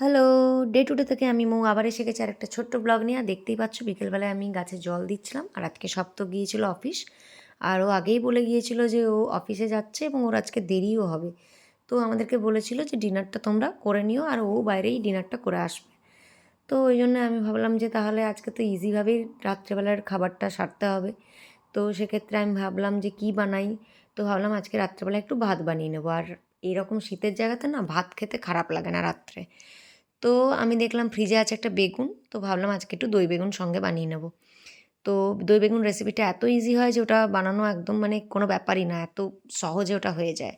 Hello day to day থেকে আমি মৌ আবার এসে গেছি আর একটা ছোট্ট ব্লগ নিয়ে। আর দেখতেই পাচ্ছ, বিকেলবেলায় আমি গাছে জল দিচ্ছিলাম আর আজকে সপ্তাহ গিয়েছিল অফিস। আর ও আগেই বলে গিয়েছিল যে ও অফিসে যাচ্ছে এবং ওর আজকে দেরিও হবে। তো আমাদেরকে বলেছিল যে ডিনারটা তোমরা করে নিও আর ও বাইরেই ডিনারটা করে আসবে। তো ওই জন্য আমি ভাবলাম যে তাহলে আজকে তো ইজিভাবেই রাত্রেবেলার খাবারটা সারতে হবে। তো সেক্ষেত্রে আমি ভাবলাম যে কি বানাই? তো ভাবলাম আজকে রাত্রেবেলা একটু ভাত বানিয়ে নেব। আর এরকম শীতের জায়গাতে না ভাত খেতে খারাপ লাগে না রাত্রে। তো আমি দেখলাম ফ্রিজে আছে একটা বেগুন, তো ভাবলাম আজকে একটু দই বেগুন সঙ্গে বানিয়ে নেব। তো দই বেগুন রেসিপিটা এত ইজি হয় যে ওটা বানানো একদম মানে কোনো ব্যাপারই না, এত সহজে ওটা হয়ে যায়।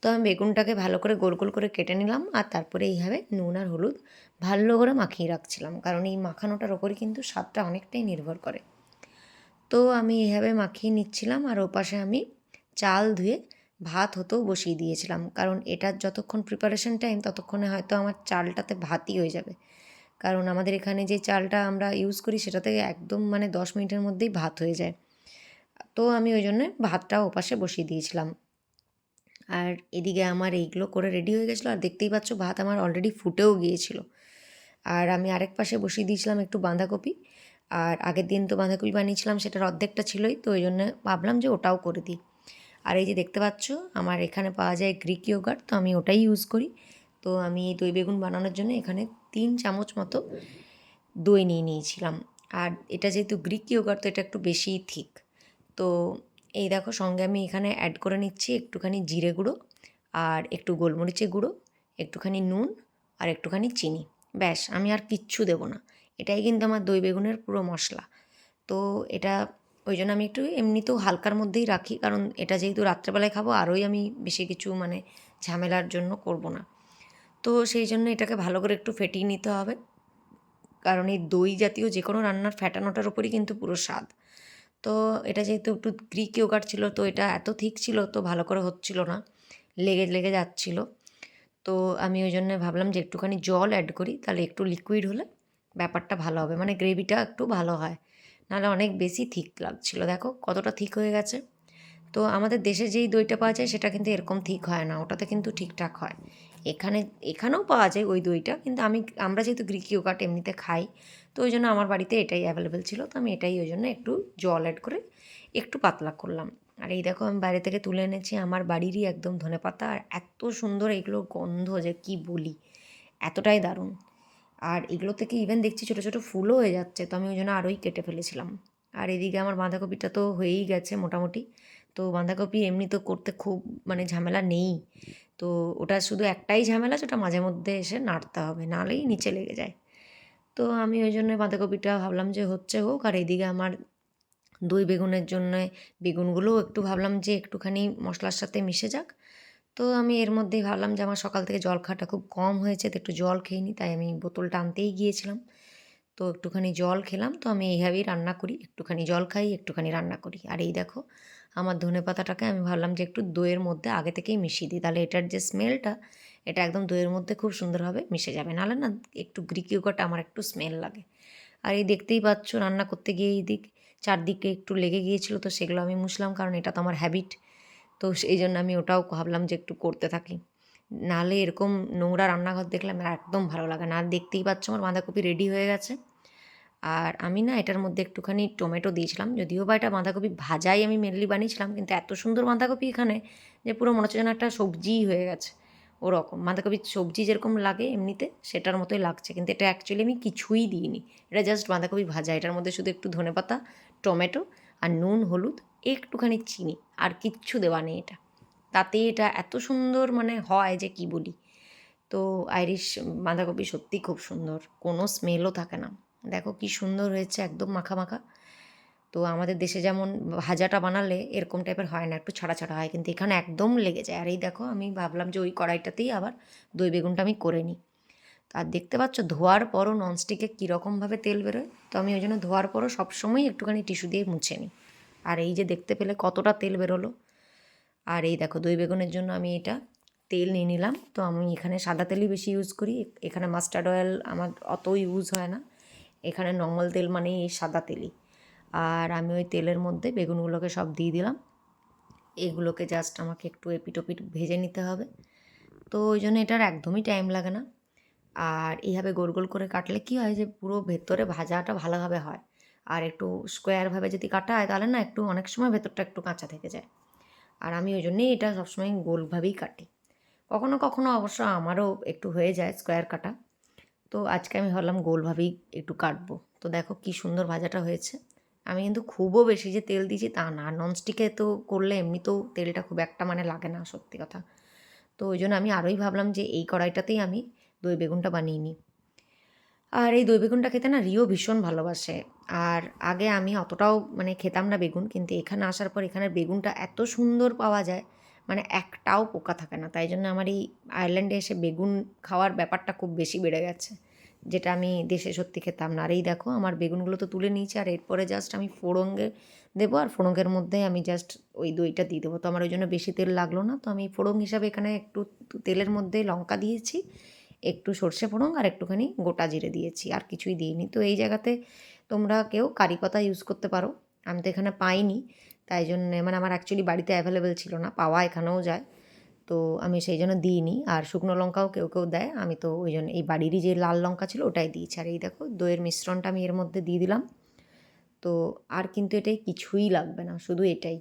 তো আমি বেগুনটাকে ভালো করে গোল গোল করে কেটে নিলাম আর তারপরে এইভাবে নুন আর হলুদ ভালো করে মাখিয়ে রাখছিলাম, কারণ এই মাখানোটার ওপরই কিন্তু স্বাদটা অনেকটাই নির্ভর করে। তো আমি এইভাবে মাখিয়ে নিচ্ছিলাম আর ওপাশে আমি চাল ধুয়ে ভাত হতেও বসিয়ে দিয়েছিলাম। কারণ এটার যতক্ষণ প্রিপারেশন টাইম ততক্ষণে হয়তো আমার চালটাতে ভাতই হয়ে যাবে। কারণ আমাদের এখানে যে চালটা আমরা ইউজ করি, সেটাতে একদম মানে দশ মিনিটের মধ্যেই ভাত হয়ে যায়। তো আমি ওই জন্যে ভাতটা ওপাশে বসিয়ে দিয়েছিলাম। আর এদিকে আমার এইগুলো করে রেডি হয়ে গেছিল। আর দেখতেই পাচ্ছ, ভাত আমার অলরেডি ফুটেও গিয়েছিল। আর আমি আরেক পাশে বসিয়ে দিয়েছিলাম একটু বাঁধাকপি। আর আগের দিন তো বাঁধাকপি বানিয়েছিলাম, সেটার অর্ধেকটা ছিলই। তো ওই জন্য ভাবলাম যে ওটাও করে দিই। আর এই যে দেখতে পাচ্ছ, আমার এখানে পাওয়া যায় গ্রিক ইয়োগার্ট তো আমি ওটাই ইউজ করি। তো আমি এই দই বেগুন বানানোর জন্য এখানে তিন চামচ মতো দই নিয়ে নিয়েছিলাম। আর এটা যেহেতু গ্রিক ইয়োগার্ট তো এটা একটু বেশিই থিক তো এই দেখো, সঙ্গে আমি এখানে অ্যাড করে নিচ্ছি একটুখানি জিরে গুঁড়ো আর একটু গোলমরিচের গুঁড়ো, একটুখানি নুন আর একটুখানি চিনি। ব্যাস, আমি আর কিচ্ছু দেবো না। এটাই কিন্তু আমার দই বেগুনের পুরো মশলা। তো এটা ওই জন্য আমি একটু এমনিতেও হালকার মধ্যেই রাখি। কারণ এটা যেহেতু রাত্রেবেলায় খাব, আরোই আমি বেশি কিছু মানে ঝামেলার জন্য করব না। তো সেই জন্য এটাকে ভালো করে একটু ফেটিয়ে নিতে হবে। কারণ এই দই জাতীয় যে কোনো রান্নার ফ্যাটানোটার উপরই কিন্তু পুরো স্বাদ। তো এটা যেহেতু একটু গ্রিক ইয়োগার্ট ছিল, তো এটা এত ঠিক ছিল, তো ভালো করে হচ্ছিল না। লেগে লেগে যাচ্ছিল। তো আমি ওই জন্য ভাবলাম যে একটুখানি জল অ্যাড করি, তাহলে একটু লিকুইড হলে ব্যাপারটা ভালো হবে। মানে গ্রেভিটা একটু ভালো হয়। নাহলে অনেক বেশি থিক লাগছিল। দেখো কতটা থিক হয়ে গেছে। তো আমাদের দেশে যেই দইটা পাওয়া যায় সেটা কিন্তু এরকম ঠিক হয় না, ওটাতে কিন্তু ঠিকঠাক হয়। এখানে, এখানেও পাওয়া যায় ওই দইটা, কিন্তু আমি, আমরা যেহেতু গ্রিক ইয়োগাট এমনিতে খাই, তো ওই জন্য আমার বাড়িতে এটাই অ্যাভেলেবেল ছিল, তো আমি এটাই ওই জন্য একটু জল অ্যাড করে একটু পাতলা করলাম। আর এই দেখো আমি বাইরে থেকে তুলে এনেছি, আমার বাড়িরই একদম ধনে পাতা আর এত সুন্দর এগুলো গন্ধ যে কি বলি, এতটাই দারুণ। আর এগুলো থেকে ইভেন দেখছি ছোটো ছোটো ফুলও হয়ে যাচ্ছে, তো আমি ওই জন্য আরোই কেটে ফেলেছিলাম। আর এদিকে আমার বাঁধাকপিটা তো হয়েই গেছে মোটামুটি, তো বাঁধাকপি এমনি তো করতে খুব মানে ঝামেলা নেই। তো ওটা শুধু একটাই ঝামেলা যেটা মাঝে মধ্যে এসে নাড়তে হবে, নাহলেই নিচে লেগে যায়। তো আমি ওই জন্য বাঁধাকপিটা ভাবলাম যে হচ্ছে হোক, আর এদিকে আমার দই বেগুনের জন্য বেগুনগুলোও একটু ভাবলাম যে একটুখানি মশলার সাথে মিশে যাক। তো আমি এর মধ্যেই ভাবলাম যে আমার সকাল থেকে জল খাওয়াটা খুব কম হয়েছে, তো একটু জল খেয়ে নিই। তাই আমি বোতলটা আনতেই গিয়েছিলাম। তো একটুখানি জল খেলাম, তো আমি এইভাবেই রান্না করি। একটুখানি জল খাই, একটুখানি রান্না করি। আর এই দেখো, আমার ধনে পাতাটাকে আমি ভাবলাম যে একটু দইয়ের মধ্যে আগে থেকেই মিশিয়ে দিই। তাহলে এটার যে স্মেলটা, এটা একদম দইয়ের মধ্যে খুব সুন্দরভাবে মিশে যাবে। নাহলে না, একটু গ্রিক ইয়োগাটা আমার একটু স্মেল লাগে। আর এই দেখতেই পাচ্ছ, রান্না করতে গিয়ে এই দিক, চারদিকে একটু লেগে গিয়েছিল, তো সেগুলো আমি মুছলাম। কারণ এটা তো আমার হ্যাবিট তো সেই জন্য আমি ওটাও ভাবলাম যে একটু করতে থাকি। নাহলে এরকম নোংরা রান্নাঘর দেখলে আমার একদম ভালো লাগে না। দেখতেই পাচ্ছ আমার বাঁধাকপি রেডি হয়ে গেছে। আর আমি না এটার মধ্যে একটুখানি টমেটো দিয়েছিলাম। যদিও বা এটা বাঁধাকপি ভাজাই আমি মেনলি বানিয়েছিলাম, কিন্তু এত সুন্দর বাঁধাকপি এখানে যে পুরো মনে হচ্ছে যেন একটা সবজিই হয়ে গেছে। ওরকম বাঁধাকপির সবজি যেরকম লাগে এমনিতে সেটার মতোই লাগছে, কিন্তু এটা অ্যাকচুয়ালি আমি কিছুই দিইনি। এটা জাস্ট বাঁধাকপি ভাজা। এটার মধ্যে শুধু একটু ধনেপাতা টমেটো আর নুন, হলুদ একটুখানি চিনি, আর কিচ্ছু দেওয়া নেই এটা। তাতে এটা এত সুন্দর মানে হয় যে কি বলি? তো আইরিশ বাঁধাকপি সত্যি খুব সুন্দর, কোনো স্মেলও থাকে না। দেখো কি সুন্দর হয়েছে, একদম মাখা মাখা। তো আমাদের দেশে যেমন ভাজাটা বানালে এরকম টাইপের হয় না, একটু ছাড়া ছাড়া হয়, কিন্তু এখানে একদম লেগে যায়। আর এই দেখো, আমি ভাবলাম যে ওই কড়াইটাতেই আবার দই বেগুনটা আমি করে নিই। আর দেখতে পাচ্ছ, ধোয়ার পরও ননস্টিকে কীরকমভাবে তেল বেরোয়, তো আমি ওই জন্য ধোয়ার পরও সবসময় একটুখানি টিস্যু দিয়ে মুছে নিই। আর এই যে দেখতে পেলে কতটা তেল বেরোলো। আর এই দেখো দই বেগুনের জন্য আমি এটা তেল নিয়ে নিলাম। তো আমি এখানে সাদা তেলই বেশি ইউজ করি। এখানে মাস্টার্ড অয়েল আমার অত ইউজ হয় না। এখানে নর্মাল তেল মানে এই সাদা তেলই। আর আমি ওই তেলের মধ্যে বেগুনগুলোকে সব দিয়ে দিলাম। এগুলোকে জাস্ট আমাকে একটু এপিটোপিট ভেজে নিতে হবে। তো ওই জন্য এটার একদমই টাইম লাগে না। আর এইভাবে গোল গোল করে কাটলে কী হয় যে পুরো ভেতরে ভাজাটা ভালোভাবে হয়। আর একটু স্কোয়ারভাবে যদি কাটা হয় তাহলে না একটু অনেক সময় ভেতরটা একটু কাঁচা থেকে যায়। আর আমি ওই জন্যেই এটা সবসময় গোলভাবেই কাটি। কখনো কখনো অবশ্য আমারও একটু হয়ে যায় স্কোয়ার কাটা। তো আজকে আমি ভাবলাম গোলভাবেই একটু কাটবো। তো দেখো কি সুন্দর ভাজাটা হয়েছে। আমি কিন্তু খুবও বেশি যে তেল দিয়েছি তা না ননস্টিকে তো করলে এমনিতেও তেলটা খুব একটা মানে লাগে না, সত্যি কথা। তো ওই জন্য আমি আরোই ভাবলাম যে এই কড়াইটাতেই আমি দই বেগুনটা বানিয়ে নিই। আর এই দই বেগুনটা খেতে না রিও ভীষণ ভালোবাসে। আর আগে আমি অতটাও মানে খেতাম না বেগুন, কিন্তু এখানে আসার পর এখানের বেগুনটা এত সুন্দর পাওয়া যায় মানে একটাও পোকা থাকে না। তাই জন্য আমার এই আয়ারল্যান্ডে এসে বেগুন খাওয়ার ব্যাপারটা খুব বেশি বেড়ে গেছে, যেটা আমি দেশে সত্যি খেতাম না। আর এই দেখো, আমার বেগুনগুলো তো তুলে নিয়েছি, আর এরপরে জাস্ট আমি ফোড়ঙ্গে দেবো, আর ফোড়ঙ্গের মধ্যে আমি জাস্ট ওই দইটা দিয়ে দেবো। তো আমার ওই জন্য বেশি তেল লাগল না, তো আমি ফোড়ং হিসাবে এখানে একটু তেলের মধ্যে লঙ্কা দিয়েছি একটু সর্ষে ফোড়ং আর একটুখানি গোটা জিরে দিয়েছি, আর কিছুই দিইনি। তো এই জায়গাতে তোমরা কেউ কারি পাতা ইউজ করতে পারো। আমি তো এখানে পাইনি, তাই জন্য মানে আমার অ্যাকচুয়ালি বাড়িতে অ্যাভেলেবেল ছিল না, পাওয়া এখানেও যায়। তো আমি সেই জন্য দিইনি, আর শুকনো লঙ্কাও কেউ কেউ দেয়, আমি তো ওই জন্য এই বাড়িরই যে লাল লঙ্কা ছিল ওটাই দিয়েছি। আর এই দেখো দইয়ের মিশ্রণটা আমি এর মধ্যে দিয়ে দিলাম। তো আর কিন্তু এটাই কিছুই লাগবে না, শুধু এটাই।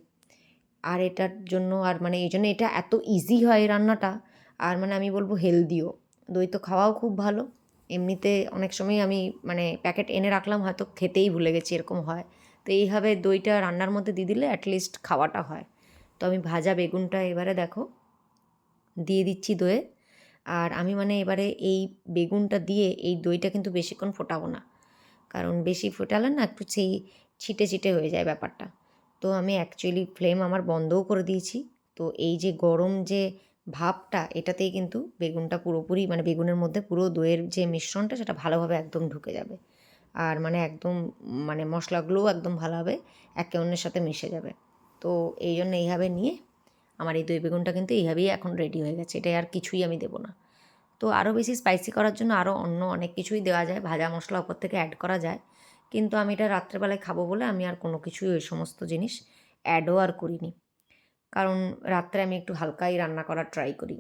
আর এটার জন্য আর মানে এই জন্য এটা এত ইজি হয় রান্নাটা, আর মানে আমি বলব হেলদিও দই তো খাওয়াও খুব ভালো। এমনিতে অনেক সময় আমি মানে প্যাকেট এনে রাখলাম, হয়তো খেতেই ভুলে গেছি এরকম হয়। তো এইভাবে দইটা রান্নার মধ্যে দিয়ে দিলে অ্যাটলিস্ট খাওয়াটা হয়। তো আমি ভাজা বেগুনটা এবারে দেখো, দিয়ে দিচ্ছি দইয়ে। আর আমি মানে এবারে এই বেগুনটা দিয়ে এই দইটা কিন্তু বেশিক্ষণ ফোটাবো না। কারণ বেশি ফোটালে না একটু সেই ছিটে ছিটে হয়ে যায় ব্যাপারটা। তো আমি অ্যাকচুয়ালি ফ্লেম আমার বন্ধও করে দিয়েছি। তো এই যে গরম যে ভাবটা এটাতেই কিন্তু বেগুনটা পুরোপুরি মানে বেগুনের মধ্যে পুরো দইয়ের যে মিশ্রণটা সেটা ভালোভাবে একদম ঢুকে যাবে। আর মানে একদম মানে মশলাগুলোও একদম ভালোভাবে একে অন্যের সাথে মিশে যাবে। তো এই জন্য এইভাবে নিয়ে আমার এই দই বেগুনটা কিন্তু এইভাবেই এখন রেডি হয়ে গেছে। এটাই আর কিছুই আমি দেবো না। তো আরও বেশি স্পাইসি করার জন্য আরও অন্য অনেক কিছুই দেওয়া যায়। ভাজা মশলা ওপর থেকে অ্যাড করা যায়। কিন্তু আমি এটা রাত্রেবেলায় খাব বলে আমি আর কোনো কিছুই ওই সমস্ত জিনিস অ্যাডও আর করিনি। কারণ রাত্রে আমি একটু হালকাই রান্না করার ট্রাই করি।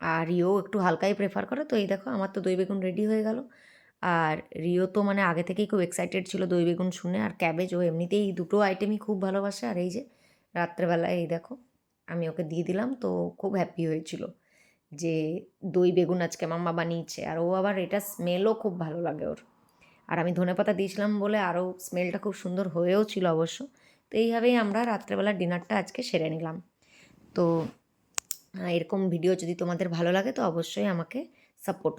আর রিও একটু হালকাই প্রেফার করে, তো এই দেখো আমার তো দই বেগুন রেডি হয়ে গেল। আর রিও তো মানে আগে থেকেই খুব এক্সাইটেড ছিল দই বেগুন শুনে, আর ক্যাবেজ ও এমনিতেই দুটো আইটেমই খুব ভালোবাসে। আর এই যে রাত্রেবেলায় এই দেখো আমি ওকে দিয়ে দিলাম, তো খুব হ্যাপি হয়েছিল যে দই বেগুন আজকে মাম্মা বানিয়েছে। আর ও আবার এটা স্মেলও খুব ভালো লাগে ওর। আর আমি ধনেপাতা দিয়েছিলাম বলে আরও স্মেলটা খুব সুন্দর হয়েও ছিল অবশ্য। তো এইভাবেই আমরা রাত্রেবেলা ডিনারটা আজকে সেরে নিলাম। তো এরকম ভিডিও যদি তোমাদের ভালো লাগে তো অবশ্যই আমাকে সাপোর্ট